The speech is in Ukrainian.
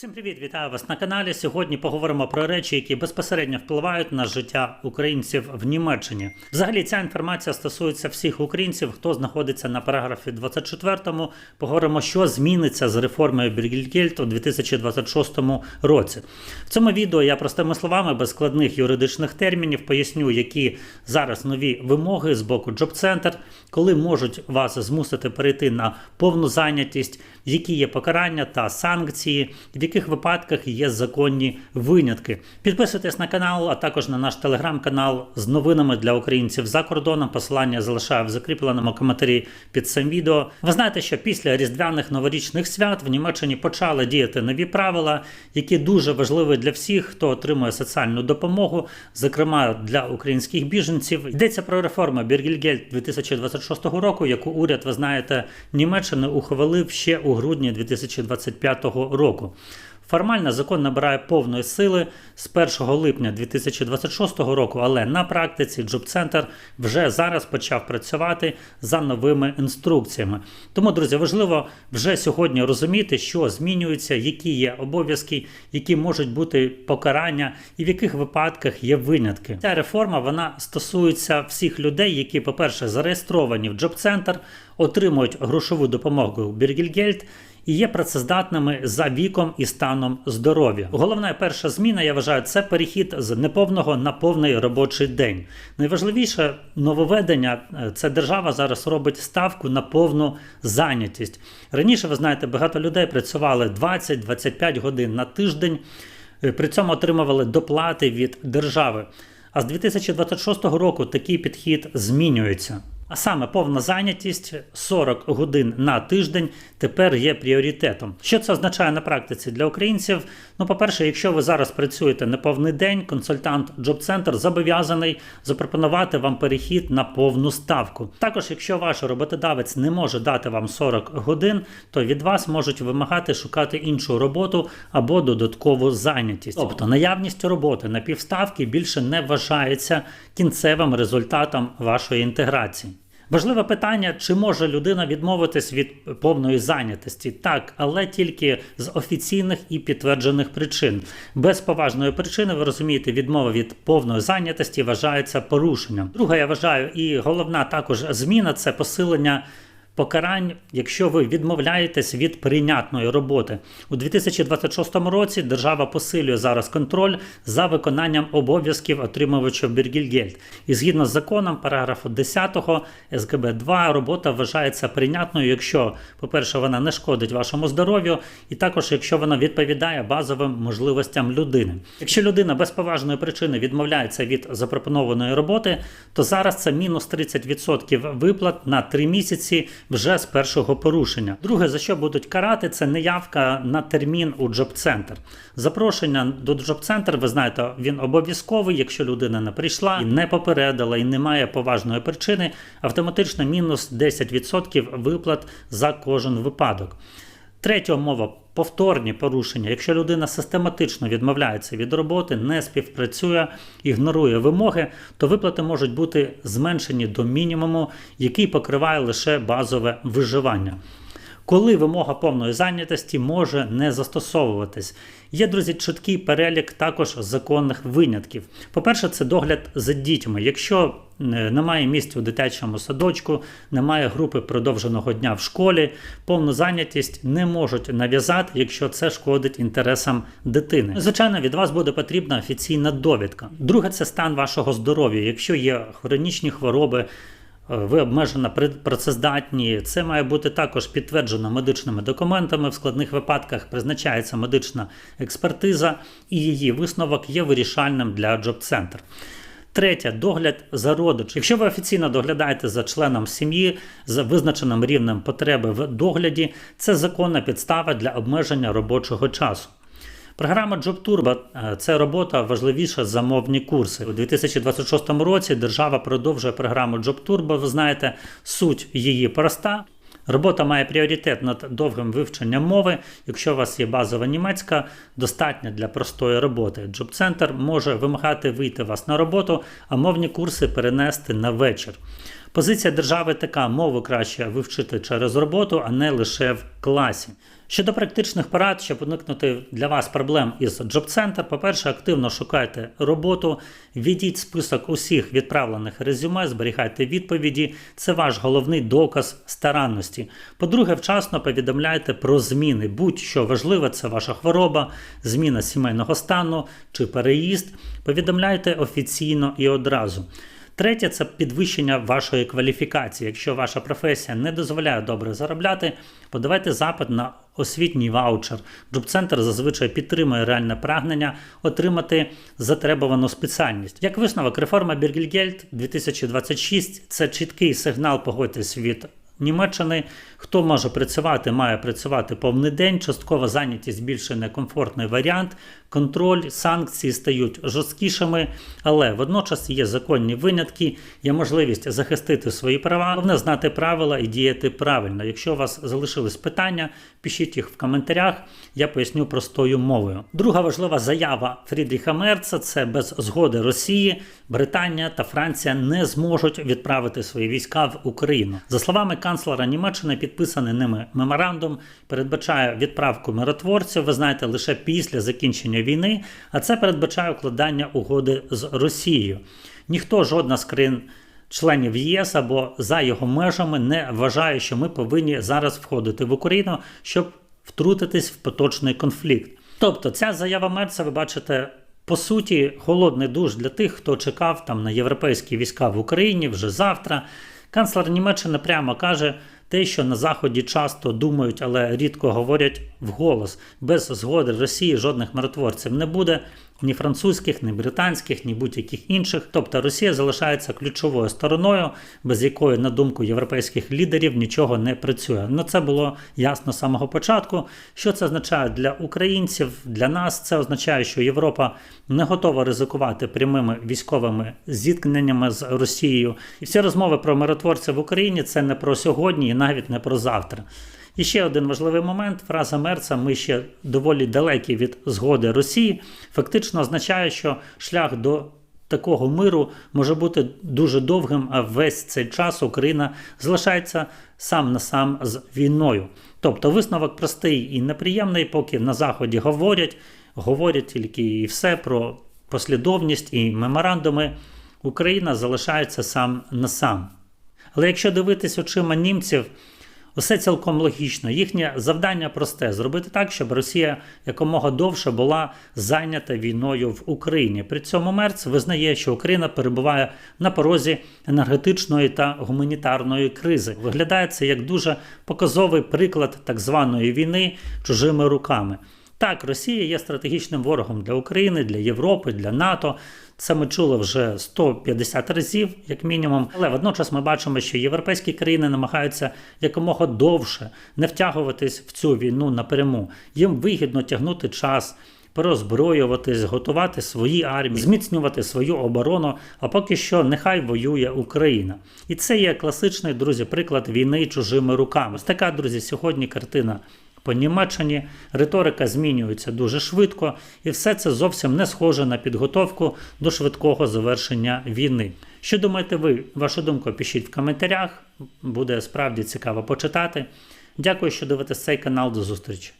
Всім привіт, вітаю вас на каналі. Сьогодні поговоримо про речі, які безпосередньо впливають на життя українців в Німеччині. Взагалі, ця інформація стосується всіх українців, хто знаходиться на параграфі 24. Поговоримо, що зміниться з реформою Біргельгельт у 2026 році. В цьому відео я простими словами, без складних юридичних термінів, поясню, які зараз нові вимоги з боку Job Center, коли можуть вас змусити перейти на повну зайнятість, які є покарання та санкції, в яких випадках є законні винятки. Підписуйтесь на канал, а також на наш телеграм-канал з новинами для українців за кордоном. Посилання залишаю в закріпленому коментарі під цим відео. Ви знаєте, що після різдвяних новорічних свят в Німеччині почали діяти нові правила, які дуже важливі для всіх, хто отримує соціальну допомогу, зокрема для українських біженців. Йдеться про реформу Біргельгельд 2026 року, яку уряд, ви знаєте, Німеччини ухвалив ще у грудні 2025 року. Формально закон набирає повної сили з 1 липня 2026 року, але на практиці Center вже зараз почав працювати за новими інструкціями. Тому, друзі, важливо вже сьогодні розуміти, що змінюється, які є обов'язки, які можуть бути покарання і в яких випадках є винятки. Ця реформа вона стосується всіх людей, які, по-перше, зареєстровані в Center, отримують грошову допомогу у Біргельгельд, і є працездатними за віком і станом здоров'я. Головна перша зміна, я вважаю, це перехід з неповного на повний робочий день. Найважливіше нововведення е, це держава зараз робить ставку на повну зайнятість. Раніше, ви знаєте, багато людей працювали 20-25 годин на тиждень, е, при цьому отримували доплати від держави. А з 2026 року такий підхід змінюється. А саме повна зайнятість 40 годин на тиждень тепер є пріоритетом. Що це означає на практиці для українців? Ну, по-перше, якщо ви зараз працюєте не повний день, консультант Job Center зобов'язаний запропонувати вам перехід на повну ставку. Також, якщо ваш роботодавець не може дати вам 40 годин, то від вас можуть вимагати шукати іншу роботу або додаткову зайнятість. Тобто наявність роботи на півставки більше не вважається кінцевим результатом вашої інтеграції. Важливе питання, чи може людина відмовитись від повної зайнятості? Так, але тільки з офіційних і підтверджених причин. Без поважної причини, ви розумієте, відмова від повної зайнятості вважається порушенням. Друга, я вважаю, і головна також зміна це посилення. Покарань, якщо ви відмовляєтесь від прийнятної роботи у 2026 році, держава посилює зараз контроль за виконанням обов'язків отримувачів Біргільгельд. І згідно з законом, параграфу 10 СГБ 2 робота вважається прийнятною, якщо, по-перше, вона не шкодить вашому здоров'ю, і також якщо вона відповідає базовим можливостям людини. Якщо людина без поважної причини відмовляється від запропонованої роботи, то зараз це мінус 30% виплат на 3 місяці вже з першого порушення. Друге, за що будуть карати, це неявка на термін у Джоб-центр. Запрошення до Джоб-центр, ви знаєте, він обов'язковий. Якщо людина не прийшла і не попередила, і немає поважної причини, автоматично мінус 10% виплат за кожен випадок. Третя умова повторні порушення. Якщо людина систематично відмовляється від роботи, не співпрацює, ігнорує вимоги, то виплати можуть бути зменшені до мінімуму, який покриває лише базове виживання. Коли вимога повної зайнятості може не застосовуватись. Є, друзі, чіткий перелік також законних винятків. По-перше, це догляд за дітьми. Якщо немає місць у дитячому садочку, немає групи продовженого дня в школі, повну зайнятість не можуть нав'язати, якщо це шкодить інтересам дитини. Звичайно, від вас буде потрібна офіційна довідка. Друге, це стан вашого здоров'я. Якщо є хронічні хвороби, ви обмежено працездатні. Це має бути також підтверджено медичними документами. В складних випадках призначається медична експертиза, і її висновок є вирішальним для Джоб-центр. Третє догляд за родичем. Якщо ви офіційно доглядаєте за членом сім'ї за визначеним рівнем потреби в догляді, це законна підстава для обмеження робочого часу. Програма Job Turbo – це робота важливіша за мовні курси. У 2026 році держава продовжує програму Job. Ви знаєте, суть її проста. Робота має пріоритет над довгим вивченням мови. Якщо у вас є базова німецька, достатня для простої роботи. Center може вимагати вийти вас на роботу, а мовні курси перенести на вечір. Позиція держави така: мову краще вивчити через роботу, а не лише в класі. Щодо практичних порад, щоб уникнути для вас проблем із Джоб-центр, по-перше, активно шукайте роботу, введіть список усіх відправлених резюме, зберігайте відповіді. Це ваш головний доказ старанності. По-друге, вчасно повідомляйте про зміни. Будь-що важливе, це ваша хвороба, зміна сімейного стану чи переїзд. Повідомляйте офіційно і одразу. Третє це підвищення вашої кваліфікації. Якщо ваша професія не дозволяє добре заробляти, подавайте запит на освітній ваучер. Джоб-центр зазвичай підтримує реальне прагнення отримати затребувану спеціальність. Як висновок, реформа Біргельгельд 2026 це чіткий сигнал погодьтесь від Німеччини. Хто може працювати, має працювати повний день. Часткова зайнятість більше некомфортний варіант. Контроль, санкції стають жорсткішими, але водночас є законні винятки, є можливість захистити свої права. Головне знати правила і діяти правильно. Якщо у вас залишились питання, пишіть їх в коментарях. Я поясню простою мовою. Друга важлива заява Фрідріха Мерца це без згоди Росії, Британія та Франція не зможуть відправити свої війська в Україну. За словами канцлера Німеччини, підписаний ними меморандум передбачає відправку миротворців. Ви знаєте, лише після закінчення війни, а це передбачає укладання угоди з Росією. Ніхто жодна з країн. Членів ЄС або за його межами не вважає, що ми повинні зараз входити в Україну, щоб втрутитись в поточний конфлікт. Тобто, ця заява Мерца, ви бачите, по суті, холодний душ для тих, хто чекав там на європейські війська в Україні вже завтра. Канцлер Німеччини прямо каже те, що на Заході часто думають, але рідко говорять вголос. Без згоди Росії жодних миротворців не буде. Ні французьких, ні британських, ні будь-яких інших. Тобто Росія залишається ключовою стороною, без якої, на думку європейських лідерів, нічого не працює. Ну це було ясно з самого початку. Що це означає для українців, для нас? Це означає, що Європа не готова ризикувати прямими військовими зіткненнями з Росією. І всі розмови про миротворців в Україні це не про сьогодні і навіть не про завтра. І ще один важливий момент: фраза Мерца ми ще доволі далекі від згоди Росії, фактично означає, що шлях до такого миру може бути дуже довгим, а весь цей час Україна залишається сам на сам з війною. Тобто висновок простий і неприємний, поки на Заході говорять, говорять тільки і все про послідовність і меморандуми. Україна залишається сам на сам. Але якщо дивитись очима німців, Усе цілком логічно. Їхнє завдання просте зробити так, щоб Росія якомога довше була зайнята війною в Україні. При цьому Мерц визнає, що Україна перебуває на порозі енергетичної та гуманітарної кризи. Виглядає це як дуже показовий приклад так званої війни чужими руками. Так, Росія є стратегічним ворогом для України, для Європи, для НАТО. Це ми чули вже 150 разів, як мінімум. Але водночас ми бачимо, що європейські країни намагаються якомога довше не втягуватись в цю війну напряму. Їм вигідно тягнути час. Порозброюватись, готувати свої армії, зміцнювати свою оборону. А поки що нехай воює Україна, і це є класичний друзі, приклад війни чужими руками. Ось така друзі, сьогодні картина по Німеччині. Риторика змінюється дуже швидко, і все це зовсім не схоже на підготовку до швидкого завершення війни. Що думаєте ви? Вашу думку пишіть в коментарях, буде справді цікаво почитати. Дякую, що дивитесь цей канал. До зустрічі!